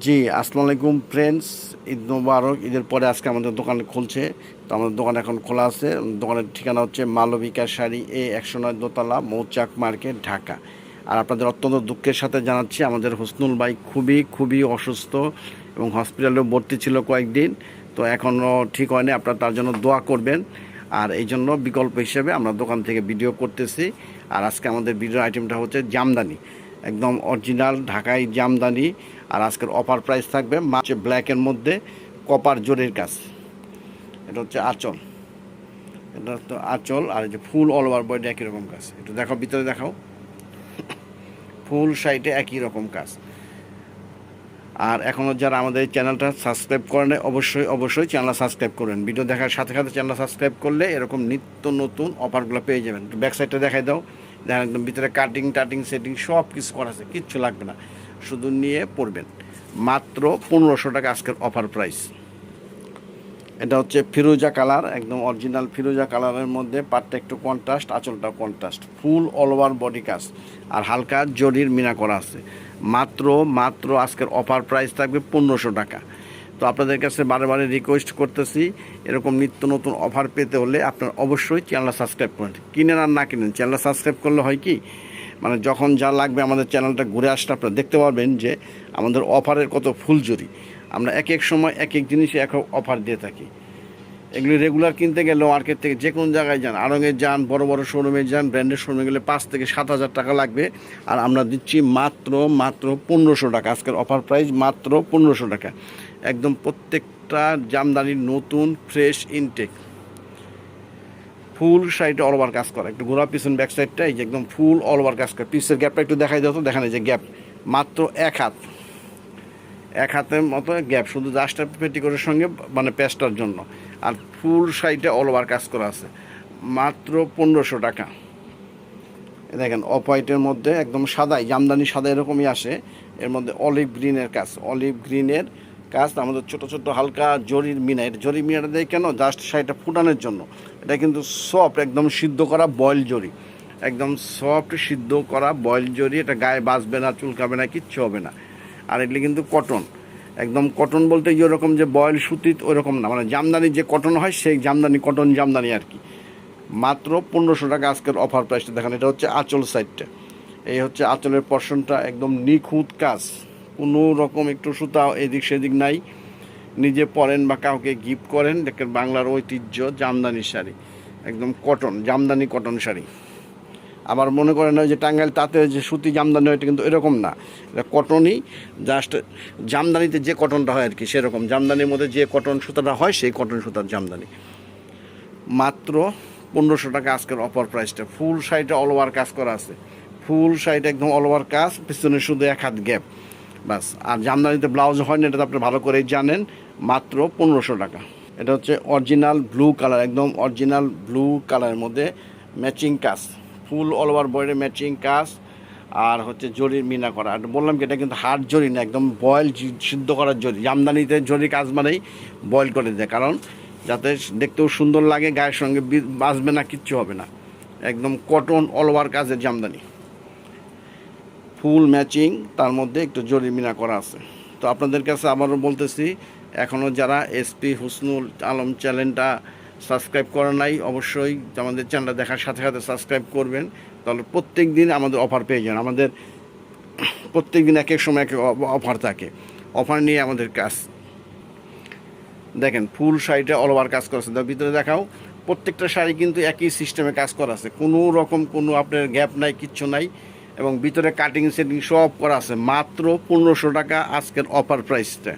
জি, আসসালামু আলাইকুম ফ্রেন্ডস ঈদ মুবারক, ঈদের পরে আজকে আমাদের দোকান খুলছে। তো আমাদের দোকান এখন খোলা আছে। দোকানের ঠিকানা হচ্ছে মালবিকা শাড়ি এ একশো নয় দোতলা, মৌচাক মার্কেট, ঢাকা। আর আপনাদের অত্যন্ত দুঃখের সাথে জানাচ্ছি, আমাদের হুসনুল ভাই খুবই খুবই অসুস্থ এবং হসপিটালেও ভর্তি ছিল কয়েকদিন। তো এখনও ঠিক হয়নি, আপনারা তার জন্য দোয়া করবেন। আর এই জন্য বিকল্প হিসেবে আমরা দোকান থেকে ভিডিও করতেছি। আর আজকে আমাদের ভিডিও আইটেমটা হচ্ছে জামদানি। একদম অরিজিনাল ঢাকাই জামদানি। আর আজকের অফার প্রাইস থাকবে মাছে ব্ল্যাকের মধ্যে কপার জোরের কাজ। এটা হচ্ছে আঁচল। এটা হচ্ছে আঁচল আর যে ফুল অল ওভার বডি একই রকম কাজ। একটু দেখাও, ভিতরে দেখাও। ফুল সাইডে একই রকম কাজ। আর এখনও যারা আমাদের চ্যানেলটা সাবস্ক্রাইব করেন অবশ্যই অবশ্যই চ্যানেল সাবস্ক্রাইব করবেন ভিডিও দেখার সাথে সাথে চ্যানেল সাবস্ক্রাইব করলে এরকম নিত্য নতুন অফারগুলো পেয়ে যাবেন। ব্যাক সাইডটা দেখাই দাও। দেখেন একদম ভিতরে কাটিং টাটিং সেটিং সব কিছু করা আছে, কিচ্ছু লাগবে না। শুধু নিয়ে পড়বেন। মাত্র পনেরোশো টাকা আজকের অফার প্রাইস এটা হচ্ছে ফিরোজা কালার, একদম অরিজিনাল ফিরোজা কালারের মধ্যে, পাটটা একটু কন্ট্রাস্ট আঁচলটা contrast full all over body কাজ আর হালকা জরির মিনা করা আছে। মাত্র মাত্র আজকের অফার প্রাইস থাকবে পনেরোশো টাকা। তো আপনাদের কাছে বারে বারে রিকোয়েস্ট করতেছি, এরকম নিত্য নতুন অফার পেতে হলে আপনার অবশ্যই চ্যানেলটা সাবস্ক্রাইব করেন কিনেন আর না কিনেন চ্যানেলটা সাবস্ক্রাইব করলে হয় কি মানে যখন যা লাগবে আমাদের চ্যানেলটা ঘুরে আসলে আপনারা দেখতে পারবেন যে আমাদের অফারের কত ফুলজুরি আমরা এক এক সময় এক এক জিনিসে এক অফার দিয়ে থাকি। এগুলি রেগুলার কিনতে গেলে মার্কেট থেকে যে কোনো জায়গায় যান আড়ঙে যান, বড় বড় শোরুমে যান ব্র্যান্ডের শোরুমে গেলে পাঁচ থেকে সাত হাজার টাকা লাগবে। আর আমরা দিচ্ছি মাত্র মাত্র পনেরোশো টাকা। আজকের অফার প্রাইস মাত্র পনেরোশো টাকা। একদম প্রত্যেকটা জামদানির নতুন ফ্রেশ ইনটেক ফুল সাইডে অল ওভার কাজ করা। একটু ঘোরা পিছন ব্যাক সাইডটা এই যে একদম ফুল অল ওভার কাজ করা। পিসের গ্যাপটা একটু দেখাই দাও তো এই যে গ্যাপ মাত্র এক হাত। এক হাতের মতো গ্যাপ শুধু জাস্টটা পেটিকোটের সঙ্গে মানে পেস্টার জন্য। আর ফুল সাইডে অল ওভার কাজ করা আছে। মাত্র পনেরোশো টাকা। দেখেন অফ হোয়াইটের মধ্যে একদম সাদাই জামদানি সাদা এরকমই আসে। এর মধ্যে অলিভ গ্রিনের কাজ অলিভ গ্রিনের কাজ, আমাদের ছোট ছোট হালকা জরির মিনা এটা জরি মিনাটা দেয় কেন? জাস্ট শাড়িটা ফুটানোর জন্য। এটা কিন্তু সফট একদম সিদ্ধ করা বয়েল জরি। একদম সফট সিদ্ধ করা বয়েল জরি, এটা গায়ে বাঁচবে না, চুলকাবে না, কিচ্ছু হবে না। আর এগুলি কিন্তু কটন একদম কটন বলতে যেরকম যে বয়েল সুতিত ওরকম না। মানে জামদানি যে কটন হয়, সেই জামদানি কটন জামদানি আর কি। মাত্র পনেরোশো টাকা আজকের অফার প্রাইসটা দেখেন, এটা হচ্ছে আঁচল সাইডটা এই হচ্ছে আঁচলের পর্শনটা একদম নিখুঁত কাজ। কোনো রকম একটু সুতা এদিক সেদিক নাই। নিজে পরেন বা কাউকে গিফট করেন, দেখেন বাংলার ঐতিহ্য, জামদানি শাড়ি, একদম কটন, জামদানি কটন শাড়ি। আবার মনে করেন ওই যে টাঙ্গাইল, তাতে যে সুতি জামদানি হয়, এটা কিন্তু এরকম না। এটা কটনই জাস্ট জামদানিতে যে কটনটা হয় আর কি সেরকম। জামদানির মধ্যে যে কটন সুতাটা হয়, সেই কটন সুতার জামদানি। মাত্র পনেরোশো টাকা আজকের অপার প্রাইসটা ফুল সাইডে অল ওভার কাজ করা আছে। ফুল সাইডে একদম অল ওভার কাজ, পিছনে শুধু এক হাত গ্যাপ বাস। আর জামদানিতে ব্লাউজ হয় না, এটা তো আপনি ভালো করেই জানেন, মাত্র পনেরোশো টাকা। এটা হচ্ছে অরিজিনাল ব্লু কালার, একদম অরিজিনাল ব্লু কালারের মধ্যে ম্যাচিং কাজ। ফুল অল ওভার বডির ম্যাচিং কাজ, আর হচ্ছে জরির মিনা করা। আর বললাম কি, এটা কিন্তু হার্ড জরি না, একদম বয়েল সিদ্ধ করার জরি। জামদানিতে জরি কাজ মানেই বয়েল করে দেয়, কারণ যাতে দেখতেও সুন্দর লাগে, গায়ের সঙ্গে বাঁচবে না, কিচ্ছু হবে না। একদম কটন অল ওভার কাজের জামদানি। ফুল ম্যাচিং, তার মধ্যে একটু জরি মিনা করা আছে। তো আপনাদের কাছে আবারও বলতেছি এখনও যারা এসপি হুসনুল আলম চ্যানেলটা সাবস্ক্রাইব করা নাই, অবশ্যই আমাদের চ্যানেলটা দেখার সাথে সাথে সাবস্ক্রাইব করবেন। তাহলে প্রত্যেক দিন আমাদের অফার পেয়ে যান। আমাদের প্রত্যেক দিন এক এক সময় এক এক অফার থাকে। অফার নিয়ে আমাদের কাজ। দেখেন, ফুল শাড়িটা অল ওভার কাজ করেছে। তার ভিতরে দেখাও। প্রত্যেকটা শাড়ি কিন্তু একই সিস্টেমে কাজ করা আছে কোনো রকম কোনো আপনার গ্যাপ নাই, কিচ্ছু নাই। এবং ভিতরে কাটিং সেটিং সব করা আছে। মাত্র পনেরোশো টাকা আজকের অফার প্রাইসটা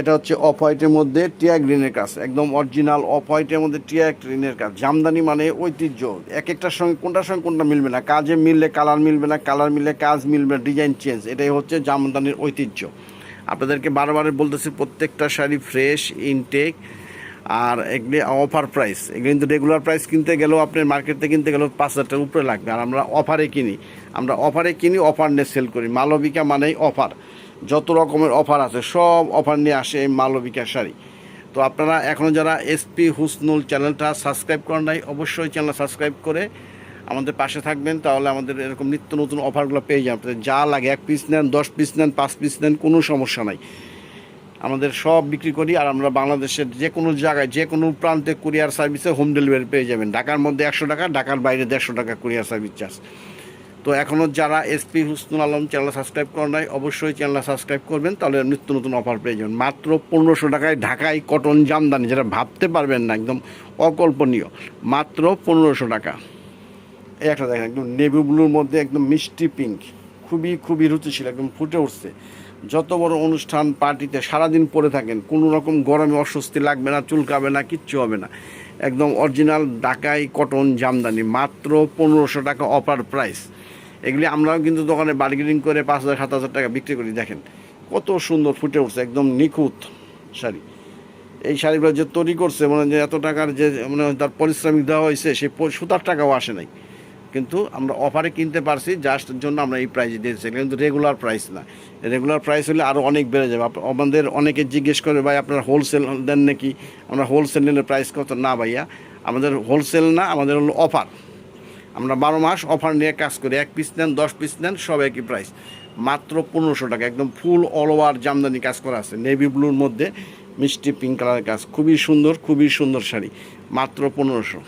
এটা হচ্ছে অফ হোয়াইটের মধ্যে টিয়া গ্রিনের কাজ। একদম অরিজিনাল অফ হোয়াইটের মধ্যে টিয়া গ্রিনের কাজ। জামদানি মানে ঐতিহ্য। এক একটার সঙ্গে কোনটার সঙ্গে কোনটা মিলবে না। কাজে মিললে কালার মিলবে না কালার মিললে কাজ মিলবে না ডিজাইন চেঞ্জ এটাই হচ্ছে জামদানির ঐতিহ্য। আপনাদেরকে বারবার বলতেছি, প্রত্যেকটা শাড়ি ফ্রেশ ইনটেক আর এগুলি অফার প্রাইস এগুলি কিন্তু রেগুলার প্রাইস কিনতে গেলেও আপনার মার্কেটে কিনতে গেলেও পাঁচ হাজার টাকার উপরে লাগবে। আর আমরা অফারে কিনি। আমরা অফারে কিনি অফার নিয়ে সেল করি। মালবিকা মানেই অফার যত রকমের অফার আছে, সব অফার নিয়ে আসে এই মালবিকা শাড়ি। তো আপনারা এখনও যারা এসপি হুসনুল চ্যানেলটা সাবস্ক্রাইব করেন নাই, অবশ্যই চ্যানেল সাবস্ক্রাইব করে আমাদের পাশে থাকবেন। তাহলে আমাদের এরকম নিত্য নতুন অফারগুলো পেয়ে যাবেন। যা লাগে, এক পিস নেন, দশ পিস নেন, পাঁচ পিস নেন, কোনো সমস্যা নাই। আমাদের সব বিক্রি করি আর আমরা বাংলাদেশের যে কোনো জায়গায়, যে কোনো প্রান্তে কুরিয়ার সার্ভিসে হোম ডেলিভারি পেয়ে যাবেন। ঢাকার মধ্যে একশো টাকা, ঢাকার বাইরে দেড়শো টাকা কুরিয়ার সার্ভিস চার্জ। তো এখনও যারা SP Husnul Alam channel subscribe করেন নাই, অবশ্যই চ্যানেলটা সাবস্ক্রাইব করবেন, তাহলে নিত্য নতুন অফার পেয়ে যাবেন। মাত্র পনেরোশো টাকায় ঢাকায় কটন জামদানি, যেটা ভাবতে পারবেন না, একদম অকল্পনীয়। মাত্র পনেরোশো টাকা। একটা দেখেন, একদম নেভি ব্লুর মধ্যে একদম মিষ্টি পিঙ্ক। খুবই খুবই রুচিশীল, একদম ফুটে উঠছে। যত বড় অনুষ্ঠান পার্টিতে সারাদিন পরে থাকেন, কোনো রকম গরমে অস্বস্তি লাগবে না, চুলকাবে না, কিচ্ছু হবে না। একদম অরিজিনাল ডাকাই কটন জামদানি, মাত্র পনেরোশো টাকা অফার প্রাইস। এগুলি আমরাও কিন্তু দোকানে বার্গেনিং করে পাঁচ হাজার, সাত হাজার টাকা বিক্রি করি। দেখেন, কত সুন্দর ফুটে উঠছে, একদম নিখুঁত শাড়ি। এই শাড়িগুলো যে তৈরি করছে মানে যে এত টাকার যে মানে তার পরিশ্রমিক দেওয়া হয়েছে সেই সুতার টাকাও আসে নাই। কিন্তু আমরা অফারে কিনতে পারছি জাস্ট জন্য আমরা এই প্রাইস দিয়েছি। কিন্তু রেগুলার প্রাইস না। রেগুলার প্রাইস হলে আরও অনেক বেড়ে যাবে। আমাদের অনেকে জিজ্ঞেস করে, ভাই, আপনারা হোলসেল দেন নাকি? আমরা হোলসেল নিলে প্রাইস কত? না, ভাইয়া। আমাদের হোলসেল না, আমাদের হলো অফার আমরা বারো মাস অফার নিয়ে কাজ করি। এক পিস নেন, দশ পিস নেন, সব একই প্রাইস মাত্র পনেরোশো টাকা। একদম ফুল অল ওভার জামদানি কাজ করা আছে। নেভি ব্লুর মধ্যে মিষ্টি পিঙ্ক কালারের কাজ। খুবই সুন্দর খুবই সুন্দর শাড়ি। মাত্র পনেরোশো।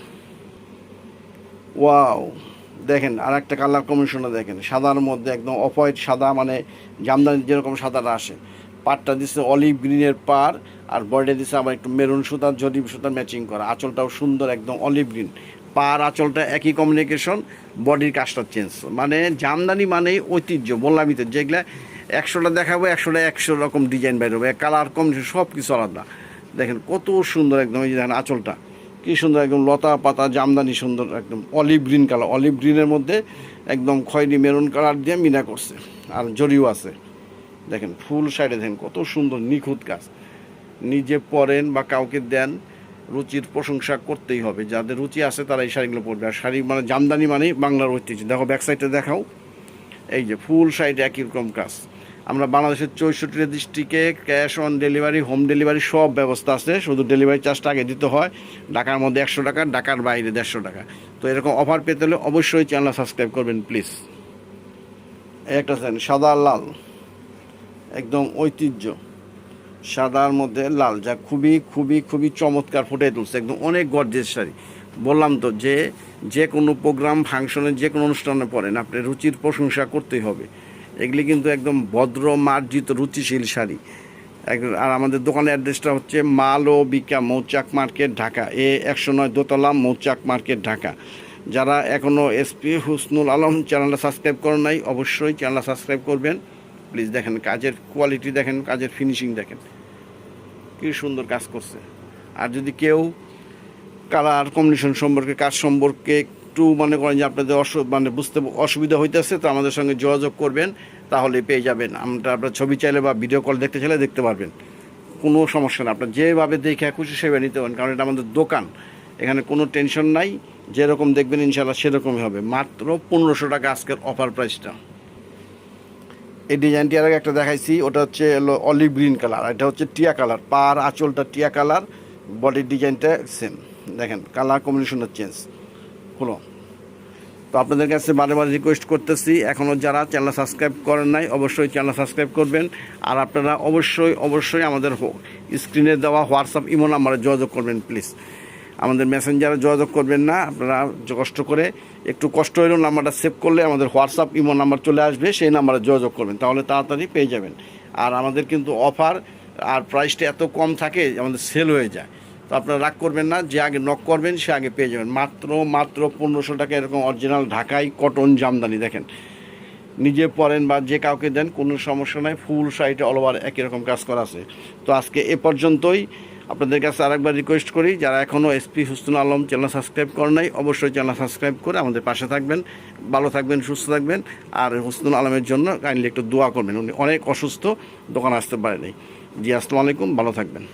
ওয়াও দেখেন আর একটা কালার কমিশনে দেখেন, সাদার মধ্যে একদম অফ সাদা মানে জামদানি যেরকম সাদাটা আসে। পাটটা দিচ্ছে অলিভ গ্রিনের পার আর বডিতে দিচ্ছে আবার একটু মেরুন সুতার জরিব সুতার ম্যাচিং করা। আঁচলটাও সুন্দর, একদম অলিভ গ্রিন পার আঁচলটা একই কমিউনিকেশন বডির কাজটা চেঞ্জ মানে জামদানি মানেই ঐতিহ্য, বললামই তো, যেগুলা একশোটা দেখাবো, একশোটা একশো রকম ডিজাইন বেরোবে কালার কম্বিনেশন সব কিছু আলাদা। দেখেন কত সুন্দর একদম এই যে দেখেন আঁচলটা। কি সুন্দর একদম লতা পাতা, জামদানি সুন্দর, একদম অলিভ গ্রিন কালার অলিভ গ্রিনের মধ্যে একদম খয়েরি মেরুন কালার দিয়ে মিনা করছে। আর জরিও আছে। দেখেন ফুল সাইডে দেখেন, কত সুন্দর নিখুঁত কাজ নিজে পরেন বা কাউকে দেন, রুচির প্রশংসা করতেই হবে। যাদের রুচি আছে, তারা এই শাড়িগুলো পরবে। আর শাড়ি মানে জামদানি মানেই বাংলার ঐতিহ্য। দেখো ব্যাক সাইডে দেখাও। এই যে ফুল সাইড একই রকম কাজ আমরা বাংলাদেশের চৌষট্টি ডিস্ট্রিক্টে cash on delivery, home delivery সব ব্যবস্থা আছে। শুধু ডেলিভারি চার্জটা আগে দিতে হয়। ঢাকার মধ্যে একশো টাকা, ঢাকার বাইরে দেড়শো টাকা। তো এরকম অফার পেতে হলে অবশ্যই চ্যানেল সাবস্ক্রাইব করবেন, প্লিজ। একটা দেখেন সাদা লাল। একদম ঐতিহ্য। সাদার মধ্যে লাল, যা খুবই খুবই খুবই চমৎকার ফুটে তুলছে। একদম অনেক গর্জের শাড়ি। বললাম তো, যে যে কোনো প্রোগ্রাম ফাংশনে যে কোনো অনুষ্ঠানে পড়েন আপনি রুচির প্রশংসা করতেই হবে। এগুলি কিন্তু একদম ভদ্র, মার্জিত, রুচিশীল শাড়ি। আর আমাদের দোকানের অ্যাড্রেসটা হচ্ছে মাল ও বিকা মৌচাক মার্কেট, ঢাকা। এ একশো নয় দোতলা মৌচাক মার্কেট, ঢাকা। যারা এখনও এসপি হুসনুল আলম চ্যানেলটা সাবস্ক্রাইব করেন নাই, অবশ্যই চ্যানেলটা সাবস্ক্রাইব করবেন। প্লিজ দেখেন, কাজের কোয়ালিটি দেখেন, কাজের ফিনিশিং দেখেন। কি সুন্দর কাজ করছে। আর যদি কেউ কালার কম্বিনেশন সম্পর্কে, কাজ সম্পর্কে একটু মনে করেন যে আপনাদের অসু মানে বুঝতে অসুবিধা হইতেছে, তো আমাদের সঙ্গে যোগাযোগ করবেন, তাহলে পেয়ে যাবেন। আমরা আপনার ছবি চাইলে বা ভিডিও কল দেখতে চাইলে দেখতে পারবেন। কোনো সমস্যা না, আপনার যেভাবে দেখে খুশি সেভাবে নিতে পারেন, কারণ এটা আমাদের দোকান। এখানে কোনো টেনশন নাই, যেরকম দেখবেন ইনশাল্লাহ সেরকমই হবে। মাত্র পনেরোশো টাকা আজকের অফার প্রাইসটা এই ডিজাইনটি আর একটা দেখাইছি, ওটা হচ্ছে অলিভ গ্রিন কালার এটা হচ্ছে টিয়া কালার পার আঁচলটা টিয়া কালার বডির ডিজাইনটা সেম দেখেন কালার কম্বিনেশনটা চেঞ্জ হলো তো আপনাদের কাছে বারে বারে রিকোয়েস্ট করতেছি এখনও যারা চ্যানেল সাবস্ক্রাইব করেন নাই, অবশ্যই চ্যানেল সাবস্ক্রাইব করবেন। আর আপনারা অবশ্যই অবশ্যই আমাদের স্ক্রিনে দেওয়া হোয়াটসঅ্যাপ ইমো নাম্বারে যোগাযোগ করবেন প্লিজ আমাদের মেসেঞ্জারে যোগাযোগ করবেন না, আপনারা কষ্ট করে, একটু কষ্ট হলেও নাম্বারটা সেভ করলে আমাদের হোয়াটসঅ্যাপ ইমো নাম্বার চলে আসবে, সেই নাম্বারে যোগাযোগ করবেন, তাহলে তাড়াতাড়ি পেয়ে যাবেন। আর আমাদের কিন্তু অফার আর প্রাইসটা এত কম থাকে, আমাদের সেল হয়ে যায়। তো আপনারা রাগ করবেন না, যে আগে নক করবেন, সে আগে পেয়ে যাবেন। মাত্র মাত্র পনেরোশো টাকা এরকম অরিজিনাল ঢাকাই কটন জামদানি, দেখেন। নিজে পরেন বা যে কাউকে দেন, কোনো সমস্যা নাই ফুল সাইডে অল ওভার একই রকম কাজ করা আছে। তো আজকে এ পর্যন্তই। আপনাদের কাছে আরেকবার রিকোয়েস্ট করি, যারা এখনও SP Husnul Alam channel subscribe করেন নাই, অবশ্যই চ্যানেল সাবস্ক্রাইব করে আমাদের পাশে থাকবেন। ভালো থাকবেন, সুস্থ থাকবেন। আর হুসনুল আলমের জন্য কাইন্ডলি একটু দোয়া করবেন, উনি অনেক অসুস্থ, দোকান আসতে পারেনি। জি, আসসালামু আলাইকুম, ভালো থাকবেন।